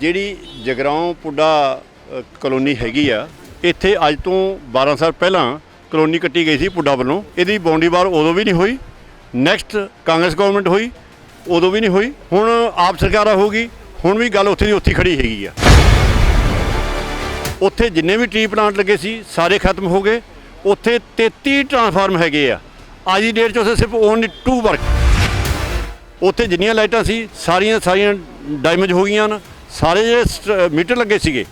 ਜਿਹੜੀ ਜਗਰਾਉਂ ਪੁੱਡਾ ਕਲੋਨੀ ਹੈਗੀ ਆ, ਇੱਥੇ ਅੱਜ ਤੋਂ 12 ਸਾਲ ਪਹਿਲਾਂ ਕਲੋਨੀ ਕੱਟੀ ਗਈ ਸੀ ਪੁੱਡਾ ਵੱਲੋਂ। ਇਹਦੀ ਬਾਉਂਡਰੀ ਵਾਰ ਉਦੋਂ ਵੀ ਨਹੀਂ ਹੋਈ ਨੈਕਸਟ ਕਾਂਗਰਸ ਗਵਰਨਮੈਂਟ ਹੋਈ, ਉਦੋਂ ਵੀ ਨਹੀਂ ਹੋਈ, ਹੁਣ ਆਪ ਸਰਕਾਰ ਹੋ ਗਈ ਹੁਣ ਵੀ ਗੱਲ ਉੱਥੇ ਦੀ ਉੱਥੇ ਹੀ ਖੜੀ ਹੈਗੀ ਆ। ਉੱਥੇ ਜਿੰਨੇ ਵੀ ਟ੍ਰੀ ਪਲਾਂਟ ਲੱਗੇ ਸੀ, ਸਾਰੇ ਖਤਮ ਹੋ ਗਏ, ਉੱਥੇ 33 ਟਰਾਂਸਫਾਰਮ ਹੈਗੇ ਆ। ਅੱਜ ਦੀ ਡੇਟ 'ਚ ਉੱਥੇ ਸਿਰਫ ਓਨਲੀ 2 ਵਰਕ ਉੱਥੇ ਜਿੰਨੀਆਂ ਲਾਈਟਾਂ ਸੀ, ਸਾਰੀਆਂ ਸਾਰੀਆਂ ਡੈਮੇਜ ਹੋ ਗਈਆਂ ਹਨ। ਸਾਰੇ ਜਿਹੜੇ ਸਟ- ਮੀਟਰ ਲੱਗੇ ਸੀਗੇ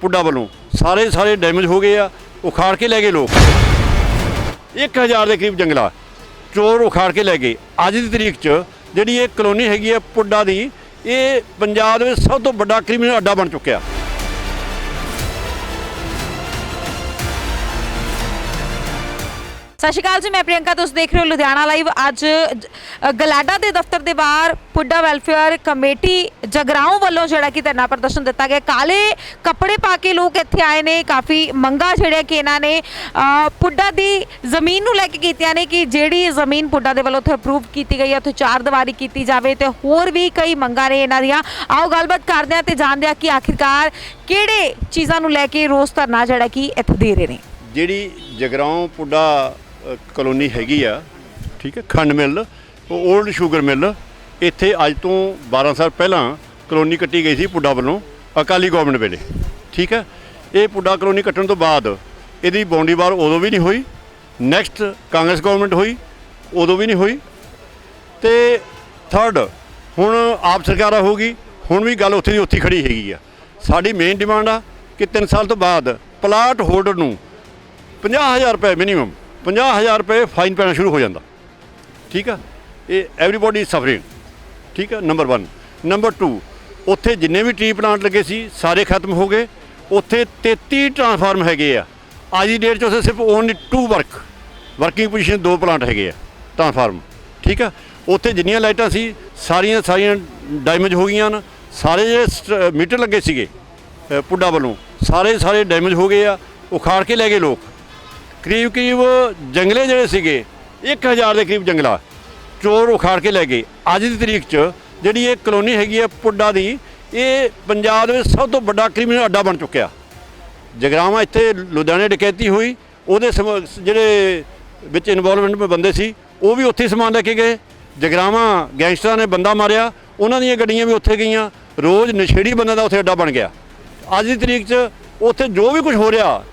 ਪੁੱਡਾ ਵੱਲੋਂ, ਸਾਰੇ ਸਾਰੇ ਡੈਮੇਜ ਹੋ ਗਏ ਆ, ਉਖਾੜ ਕੇ ਲੈ ਗਏ ਲੋਕ। 1000 ਦੇ ਕਰੀਬ ਜੰਗਲਾ, ਚੋਰ ਉਖਾੜ ਕੇ ਲੈ ਗਏ। ਅੱਜ ਦੀ ਤਰੀਕ 'ਚ ਜਿਹੜੀ ਇਹ ਕਲੋਨੀ ਹੈਗੀ ਆ ਪੁੱਡਾ ਦੀ, ਇਹ ਪੰਜਾਬ ਦੇ ਵਿੱਚ ਸਭ ਤੋਂ ਵੱਡਾ ਕ੍ਰਿਮੀਨਲ ਅੱਡਾ ਬਣ ਚੁੱਕਿਆ। ਸਤਿ ਸ਼੍ਰੀ ਅਕਾਲ ਜੀ, ਮੈਂ ਪ੍ਰਿਯੰਕਾ, ਤੁਸੀਂ ਦੇਖ ਰਹੇ ਹੋ ਲੁਧਿਆਣਾ ਲਾਈਵ। ਅੱਜ ਗਲਾਡਾ ਦੇ ਦਫ਼ਤਰ ਦੇ ਬਾਹਰ ਪੁੱਡਾ ਵੈਲਫੇਅਰ ਕਮੇਟੀ ਜਗਰਾਉਂ ਵੱਲੋਂ ਜਿਹੜਾ ਕਿ ਧਰਨਾ ਪ੍ਰਦਰਸ਼ਨ ਦਿੱਤਾ ਗਿਆ। ਕਾਲੇ ਕੱਪੜੇ ਪਾ ਕੇ ਲੋਕ ਇੱਥੇ ਆਏ ਨੇ, ਕਾਫੀ ਮੰਗਾ ਜਿਹੜੀਆਂ ਕਿ ਇਹਨਾਂ ਨੇ ਪੁੱਡਾ ਦੀ ਜ਼ਮੀਨ ਨੂੰ ਲੈ ਕੇ ਕੀਤੀਆਂ ਨੇ ਕਿ ਜਿਹੜੀ ਜ਼ਮੀਨ ਪੁੱਡਾ ਦੇ ਵੱਲੋਂ ਉੱਥੇ ਅਪਰੂਵ ਕੀਤੀ ਗਈ ਹੈ, ਉੱਥੇ ਚਾਰ ਦੀਵਾਰੀ ਕੀਤੀ ਜਾਵੇ ਤੇ ਹੋਰ ਵੀ ਕਈ ਮੰਗਾਂ ਨੇ ਇਹਨਾਂ ਦੀਆਂ। ਆਓ ਗੱਲਬਾਤ ਕਰਦੇ ਹਾਂ ਤੇ ਜਾਣਦੇ ਹਾਂ ਕਿ ਆਖਿਰਕਾਰ ਕਿਹੜੇ ਚੀਜ਼ਾਂ ਨੂੰ ਲੈ ਕੇ ਰੋਸ ਧਰਨਾ ਜਿਹੜਾ ਕਿ ਇੱਥੇ ਦੇ ਰਹੇ ਨੇ। ਜਿਹੜੀ ਜਗਰਾਉਂ ਪੁੱਡਾ ਕਲੋਨੀ ਹੈਗੀ ਆ, ਠੀਕ ਹੈ, ਖੰਡ ਮਿੱਲ ਉਹ 올ਡ ਸ਼ੂਗਰ ਮਿੱਲ। ਇੱਥੇ ਅੱਜ ਤੋਂ 12 ਸਾਲ ਪਹਿਲਾਂ ਕਲੋਨੀ ਕੱਟੀ ਗਈ ਸੀ ਪੁੱਡਾ ਵੱਲੋਂ, ਅਕਾਲੀ ਗਵਰਨਮੈਂਟ ਵੇਲੇ, ਠੀਕ ਹੈ। ਇਹ ਪੁੱਡਾ ਕਲੋਨੀ ਕੱਟਣ ਤੋਂ ਬਾਅਦ ਇਹਦੀ ਬਾਉਂਡਰੀ ਵਾਰ ਉਦੋਂ ਵੀ ਨਹੀਂ ਹੋਈ ਨੈਕਸਟ ਕਾਂਗਰਸ ਗਵਰਨਮੈਂਟ ਹੋਈ, ਉਦੋਂ ਵੀ ਨਹੀਂ ਹੋਈ। ਤੇ ਥਰਡ ਹੁਣ ਆਪ ਸਰਕਾਰਾਂ ਗਈ, ਹੁਣ ਵੀ ਗੱਲ ਉੱਥੇ ਦੀ ਉੱਥੇ ਹੀ ਖੜੀ ਹੈਗੀ ਆ। ਸਾਡੀ ਮੇਨ ਡਿਮਾਂਡ ਆ ਕਿ 3 ਸਾਲ ਤੋਂ ਬਾਅਦ ਪਲਾਟ ਹੋਲਡਰ ਨੂੰ 50000 ਰੁਪਏ ਮਿਨੀਮਮ 50000 ਰੁਪਏ ਫਾਈਨ ਪੈਣਾ ਸ਼ੁਰੂ ਹੋ ਜਾਂਦਾ। ਠੀਕ ਆ? ਇਹ ਐਵਰੀਬਾਡੀ ਇਜ਼ ਸਫਰਿੰਗ ਠੀਕ ਆ? ਨੰਬਰ 1 ਨੰਬਰ 2 ਉੱਥੇ ਜਿੰਨੇ ਵੀ ਟਰੀ ਪਲਾਂਟ ਲੱਗੇ ਸੀ ਸਾਰੇ ਖਤਮ ਹੋ ਗਏ। ਉੱਥੇ 33 ਟਰਾਂਸਫਾਰਮ ਹੈਗੇ ਆ। ਅੱਜ ਦੀ ਡੇਟ 'ਚ ਉੱਥੇ ਸਿਰਫ ਓਨਲੀ 2 ਵਰਕ ਵਰਕਿੰਗ ਪੋਜੀਸ਼ਨ ਦੋ ਪਲਾਂਟ ਹੈਗੇ ਆ। ਟਰਾਂਸਫਾਰਮ ਠੀਕ ਆ? ਉੱਥੇ ਜਿੰਨੀਆਂ ਲਾਈਟਾਂ ਸੀ ਸਾਰੀਆਂ ਸਾਰੀਆਂ ਡੈਮੇਜ ਹੋ ਗਈਆਂ ਹਨ। ਸਾਰੇ ਜਿਹੜੇ ਸਟ- ਮੀਟਰ ਲੱਗੇ ਸੀਗੇ ਅ, ਪੁੱਡਾ ਵੱਲੋਂ ਸਾਰੇ ਸਾਰੇ ਡੈਮੇਜ ਹੋ ਗਏ ਆ। ਉਖਾੜ ਕੇ ਲੈ ਗਏ ਲੋਕ। ਕਰੀਬ ਕਰੀਬ ਜੰਗਲੇ ਜਿਹੜੇ ਸੀਗੇ 1000 ਦੇ ਕਰੀਬ ਜੰਗਲਾ ਚੋਰ ਉਖਾੜ ਕੇ ਲੈ ਗਏ। ਅੱਜ ਦੀ ਤਰੀਕ 'ਚ ਜਿਹੜੀ ਇਹ ਕਲੋਨੀ ਹੈਗੀ ਹੈ ਪੁੱਡਾ ਦੀ, ਇਹ ਪੰਜਾਬ ਦੇ ਵਿੱਚ ਸਭ ਤੋਂ ਵੱਡਾ ਕ੍ਰਿਮੀਨਲ ਅੱਡਾ ਬਣ ਚੁੱਕਿਆ। ਜਗਰਾਵਾਂ ਇੱਥੇ ਲੁਧਿਆਣੇ ਡਕੈਤੀ ਹੋਈ, ਉਹਦੇ ਸਮ- ਜਿਹੜੇ ਵਿੱਚ ਇਨਵੋਲਵਮੈਂਟ ਬੰਦੇ ਸੀ, ਉਹ ਵੀ ਉੱਥੇ ਹੀ ਸਮਾਨ ਲੈ ਕੇ ਗਏ। ਜਗਰਾਵਾਂ ਗੈਂਗਸਟਰਾਂ ਨੇ ਬੰਦਾ ਮਾਰਿਆ, ਉਹਨਾਂ ਦੀਆਂ ਗੱਡੀਆਂ ਵੀ ਉੱਥੇ ਗਈਆਂ। ਰੋਜ਼ ਨਸ਼ੇੜੀ ਬੰਦੇ ਦਾ ਉੱਥੇ ਅੱਡਾ ਬਣ ਗਿਆ। ਅੱਜ ਦੀ ਤਰੀਕ 'ਚ ਉੱਥੇ ਜੋ ਵੀ ਕੁਝ ਹੋ ਰਿਹਾ,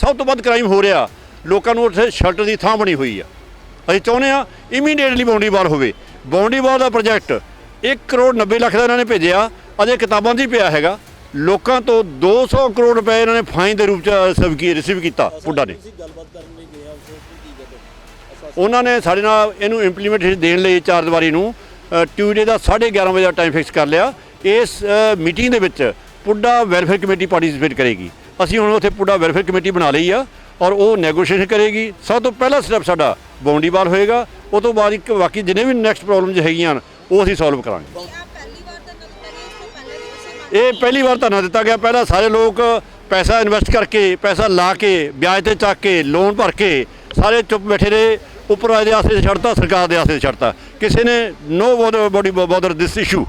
ਸਭ ਤੋਂ ਵੱਧ ਕ੍ਰਾਈਮ ਹੋ ਰਿਹਾ। ਲੋਕਾਂ ਨੂੰ ਉੱਥੇ ਸ਼ੈਲਟਰ ਦੀ ਥਾਂ ਬਣੀ ਹੋਈ ਆ। ਅਸੀਂ ਚਾਹੁੰਦੇ ਆ ਇਮੀਡੀਏਟਲੀ ਬਾਉਂਡਰੀ ਵਾਲ ਹੋਵੇ। ਬਾਉਂਡਰੀ ਵਾਲ ਦਾ ਪ੍ਰੋਜੈਕਟ 1 ਕਰੋੜ 90 ਲੱਖ ਦਾ ਇਹਨਾਂ ਨੇ ਭੇਜਿਆ। ਅਜੇ ਕਿਤਾਬਾਂ 'ਚ ਹੀ ਪਿਆ ਹੈਗਾ। ਲੋਕਾਂ ਤੋਂ 200 ਕਰੋੜ ਰੁਪਏ ਇਹਨਾਂ ਨੇ ਫਾਈਨ ਦੇ ਰੂਪ 'ਚ ਰਿਸੀਵ ਰਿਸੀਵ ਕੀਤਾ ਪੁੱਡਾ ਨੇ। ਉਹਨਾਂ ਨੇ ਸਾਡੇ ਨਾਲ ਇਹਨੂੰ ਇੰਪਲੀਮੈਂਟੇਸ਼ਨ ਦੇਣ ਲਈ ਚਾਰ ਦੀਵਾਰੀ ਨੂੰ ਟਿਊਜ਼ਡੇ ਦਾ 11:30 ਵਜੇ ਦਾ ਟਾਈਮ ਫਿਕਸ ਕਰ ਲਿਆ। ਇਸ ਮੀਟਿੰਗ ਦੇ ਵਿੱਚ ਪੁੱਡਾ ਵੈਲਫੇਅਰ ਕਮੇਟੀ ਪਾਰਟਿਸਿਪੇਟ ਕਰੇਗੀ। ਅਸੀਂ ਹੁਣ ਉੱਥੇ ਪੁੱਡਾ ਵੈਲਫੇਅਰ ਕਮੇਟੀ ਬਣਾ ਲਈ ਆ। ਔਰ ਉਹ ਨੈਗੋਸ਼ੀਏਸ਼ਨ ਕਰੇਗੀ। ਸਭ ਤੋਂ ਪਹਿਲਾ ਸਟੈਪ ਸਾਡਾ ਬਾਉਂਡਰੀ ਵਾਲ ਹੋਏਗਾ। ਉਹ ਤੋਂ ਬਾਅਦ ਇੱਕ ਬਾਕੀ ਜਿੰਨੇ ਵੀ ਨੈਕਸਟ ਪ੍ਰੋਬਲਮਸ ਹੈਗੀਆਂ ਹਨ, ਉਹ ਅਸੀਂ ਸੋਲਵ ਕਰਾਂਗੇ। ਇਹ ਪਹਿਲੀ ਵਾਰ ਧਰਨਾ ਦਿੱਤਾ ਗਿਆ ਪਹਿਲਾਂ ਸਾਰੇ ਲੋਕ ਪੈਸਾ ਇਨਵੈਸਟ ਕਰਕੇ ਪੈਸਾ ਲਾ ਕੇ ਵਿਆਜ ਤੇ ਚੱਕ ਕੇ ਲੋਨ ਭਰ ਕੇ ਸਾਰੇ ਚੁੱਪ ਬੈਠੇ ਰਹੇ। ਉੱਪਰ ਵਾਲੇ ਦੇ ਆਸੇ ਛੱਡਤਾ ਸਰਕਾਰ ਦੇ ਆਸੇ ਛੱਡਤਾ। ਕਿਸੇ ਨੇ nobody bother this issue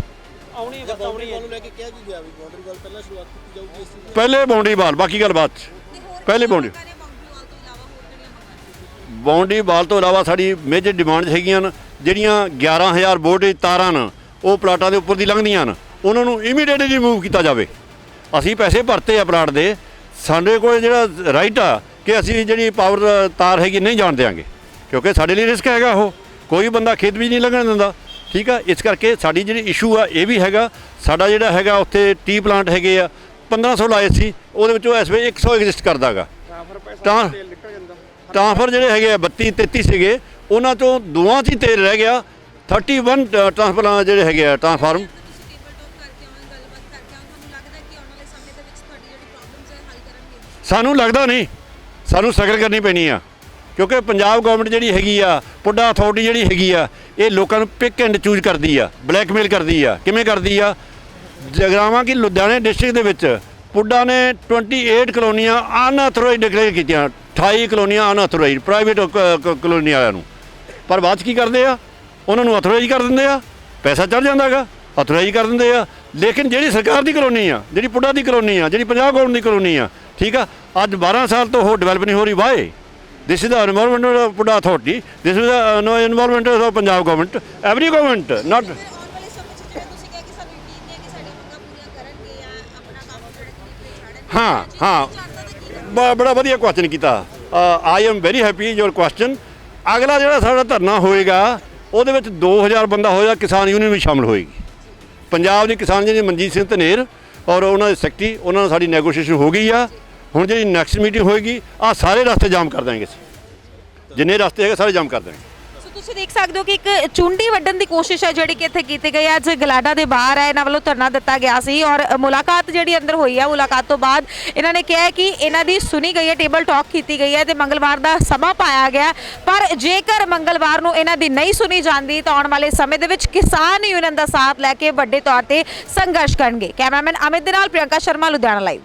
ਆਉਣੀ ਹੈ ਆਉਣੀ ਹੈ। ਨੂੰ ਲੈ ਕੇ ਕਿਹਾ ਕੀ ਗਿਆ ਵੀ ਬਾਉਂਡਰੀ ਵਾਲ ਪਹਿਲਾਂ ਸ਼ੁਰੂਆਤ ਕੀਤੀ ਜਾਊਗੀ ਇਸ ਚੀਜ਼ ਦੀ। ਪਹਿਲੇ ਬਾਉਂਡਰੀ ਵਾਲ ਬਾਕੀ ਗੱਲ ਬਾਅਦ ਚ। ਪਹਿਲੇ ਬਾਉਂਡਰੀ ਬਾਉਂਡਰੀ ਵਾਲ ਤੋਂ ਇਲਾਵਾ ਸਾਡੀ ਮੇਜਰ ਡਿਮਾਂਡਸ ਹੈਗੀਆਂ ਨੇ ਜਿਹੜੀਆਂ 11000 ਵੋਲਟੇਜ ਤਾਰਾਂ ਨੇ ਉਹ ਪਲਾਟਾਂ ਦੇ ਉੱਪਰ ਦੀ ਲੰਘਦੀਆਂ ਨੇ। ਉਹਨਾਂ ਨੂੰ ਇਮੀਡੀਏਟਲੀ ਰਿਮੂਵ ਕੀਤਾ ਜਾਵੇ। ਅਸੀਂ ਪੈਸੇ ਭਰਤੇ ਆ ਪਲਾਟ ਦੇ। ਸਾਡੇ ਕੋਲ ਜਿਹੜਾ ਰਾਈਟ ਆ ਕਿ ਅਸੀਂ ਜਿਹੜੀ ਪਾਵਰ ਤਾਰ ਹੈਗੀ ਨਹੀਂ ਜਾਣ ਦਿਆਂਗੇ। ਕਿਉਂਕਿ ਸਾਡੇ ਲਈ ਰਿਸਕ ਹੈਗਾ ਉਹ। ਕੋਈ ਬੰਦਾ ਖੇਤ ਵੀ ਨਹੀਂ ਲੰਘਣ ਦਿੰਦਾ। ਠੀਕ ਆ? ਇਸ ਕਰਕੇ ਸਾਡੀ ਜਿਹੜੀ ਇਸ਼ੂ ਆ ਇਹ ਵੀ ਹੈਗਾ। ਸਾਡਾ ਜਿਹੜਾ ਹੈਗਾ ਉੱਥੇ ਟੀ ਪਲਾਂਟ ਹੈਗੇ ਆ 1500 ਲਾਏ ਸੀ। ਉਹਦੇ ਵਿੱਚੋਂ ਇਸ ਵੇਲੇ 100 ਐਗਜ਼ਿਸਟ ਕਰਦਾਗਾ। ਤਾਂ ਟ੍ਰਾਂਸਫਰ ਜਿਹੜੇ ਹੈਗੇ ਆ 32 33 ਸੀਗੇ, ਉਹਨਾਂ ਚੋਂ ਦੋਵਾਂ 'ਚ ਹੀ ਤੇਲ ਰਹਿ ਗਿਆ। 31 ਟ੍ਰਾਂਸਫਰਾਂ ਜਿਹੜੇ ਹੈਗੇ ਆ ਟ੍ਰਾਂਸਫਾਰਮ ਸਾਨੂੰ ਲੱਗਦਾ ਨਹੀਂ। ਸਾਨੂੰ ਸਟਰਗਲ ਕਰਨੀ ਪੈਣੀ ਆ। ਕਿਉਂਕਿ ਪੰਜਾਬ ਗਵਰਨਮੈਂਟ ਜਿਹੜੀ ਹੈਗੀ ਆ, ਪੁੱਡਾ ਅਥਾਰਟੀ ਜਿਹੜੀ ਹੈਗੀ ਆ, ਇਹ ਲੋਕਾਂ ਨੂੰ ਪਿਕ ਐਂਡ ਚੂਜ਼ ਕਰਦੀ ਆ ਬਲੈਕਮੇਲ ਕਰਦੀ ਆ। ਕਿਵੇਂ ਕਰਦੀ ਆ? ਜਗਰਾਵਾਂ ਕੀ ਲੁਧਿਆਣੇ ਡਿਸਟ੍ਰਿਕਟ ਦੇ ਵਿੱਚ ਪੁੱਡਾ ਨੇ 28 ਕਲੋਨੀਆਂ ਅਨਅਥੋਰਾਈਜ਼ਡ ਡਿਕਲੇਅਰ ਕੀਤੀਆਂ। 28 ਕਲੋਨੀਆਂ ਅਨਅਥੋਰਾਈਜ਼ਡ ਪ੍ਰਾਈਵੇਟ ਕਲੋਨੀ ਆਇਆ ਨੂੰ। ਪਰ ਬਾਅਦ ਕੀ ਕਰਦੇ ਆ? ਉਹਨਾਂ ਨੂੰ ਅਥੋਰਾਈਜ਼ ਕਰ ਦਿੰਦੇ ਆ। ਪੈਸਾ ਚੜ ਜਾਂਦਾਗਾ ਅਥੋਰਾਈਜ਼ ਕਰ ਦਿੰਦੇ ਆ। ਲੇਕਿਨ ਜਿਹੜੀ ਸਰਕਾਰ ਦੀ ਕਲੋਨੀ ਆ ਜਿਹੜੀ ਪੁੱਡਾ ਦੀ ਕਲੋਨੀ ਆ ਜਿਹੜੀ ਪੰਜਾਬ ਕਰੋੜ ਦੀ ਕਲੋਨੀ ਆ ਠੀਕ ਆ ਅੱਜ 12 ਸਾਲ ਤੋਂ ਉਹ ਡਿਵੈਲਪ ਨਹੀਂ ਹੋ ਰਹੀ why. This is the environmental of Buddha authority, this is the uh, no, environment of Punjab government, every government, ਹਾਂ ਹਾਂ। ਬੜਾ ਵਧੀਆ ਕੁਐਸਚਨ ਕੀਤਾ। I am very happy your question ਅਗਲਾ ਜਿਹੜਾ ਸਾਡਾ ਧਰਨਾ ਹੋਏਗਾ, ਉਹਦੇ ਵਿੱਚ 2000 ਬੰਦਾ ਹੋਏਗਾ, ਕਿਸਾਨ ਯੂਨੀਅਨ ਵੀ ਸ਼ਾਮਲ ਹੋਏਗੀ। ਪੰਜਾਬ ਦੀ ਕਿਸਾਨ ਯੂਨੀਅਨ ਮਨਜੀਤ ਸਿੰਘ ਧਨੇਰ ਔਰ ਉਹਨਾਂ ਦੇ ਸੈਕਟਰੀ ਉਹਨਾਂ ਨਾਲ ਸਾਡੀ ਨੈਗੋਸ਼ੀਏਸ਼ਨ ਹੋ ਗਈ ਆ। ਹੁਣ ਜਿਹੜੀ ਨੈਕਸਟ ਮੀਟਿੰਗ ਹੋਏਗੀ ਆ ਸਾਰੇ ਰਸਤੇ ਜਾਮ ਕਰ ਦਾਂਗੇ ਅਸੀਂ। ਜਿੰਨੇ ਰਸਤੇ ਹੈਗੇ, ਸਾਰੇ ਜਾਮ ਕਰ ਦਾਂਗੇ ਤੁਸੀਂ ਦੇਖ ਸਕਦੇ ਹੋ ਕਿ ਇੱਕ ਚੁੰਡੀ ਵੱਢਣ ਦੀ ਕੋਸ਼ਿਸ਼ ਹੈ ਜਿਹੜੀ ਕਿ ਇੱਥੇ ਕੀਤੀ ਗਈ ਹੈ। ਅੱਜ ਗਲਾਡਾ ਦੇ ਬਾਹਰ ਹੈ, ਇਹਨਾਂ ਵੱਲੋਂ ਧਰਨਾ ਦਿੱਤਾ ਗਿਆ ਸੀ ਔਰ ਮੁਲਾਕਾਤ ਜਿਹੜੀ ਅੰਦਰ ਹੋਈ ਹੈ, ਮੁਲਾਕਾਤ ਤੋਂ ਬਾਅਦ ਇਹਨਾਂ ਨੇ ਕਿਹਾ ਕਿ ਇਹਨਾਂ ਦੀ ਸੁਣੀ ਗਈ ਹੈ, ਟੇਬਲ ਟਾਕ ਕੀਤੀ ਗਈ ਹੈ ਤੇ ਮੰਗਲਵਾਰ ਦਾ ਸਮਾਂ ਪਾਇਆ ਗਿਆ ਪਰ ਜੇਕਰ ਮੰਗਲਵਾਰ ਨੂੰ ਇਹਨਾਂ ਦੀ ਨਹੀਂ ਸੁਣੀ ਜਾਂਦੀ ਤਾਂ ਆਉਣ ਵਾਲੇ ਸਮੇਂ ਦੇ ਵਿੱਚ ਕਿਸਾਨ ਯੂਨੀਅਨ ਦਾ ਸਾਥ ਲੈ ਕੇ ਵੱਡੇ ਤੌਰ ਤੇ ਸੰਘਰਸ਼ ਕਰਨਗੇ। ਕੈਮਰਾਮੈਨ ਅਮਿਤ ਦੇ ਨਾਲ ਪ੍ਰਿਯੰਕਾ ਸ਼ਰਮਾ, ਲੁਧਿਆਣਾ ਲਾਈਵ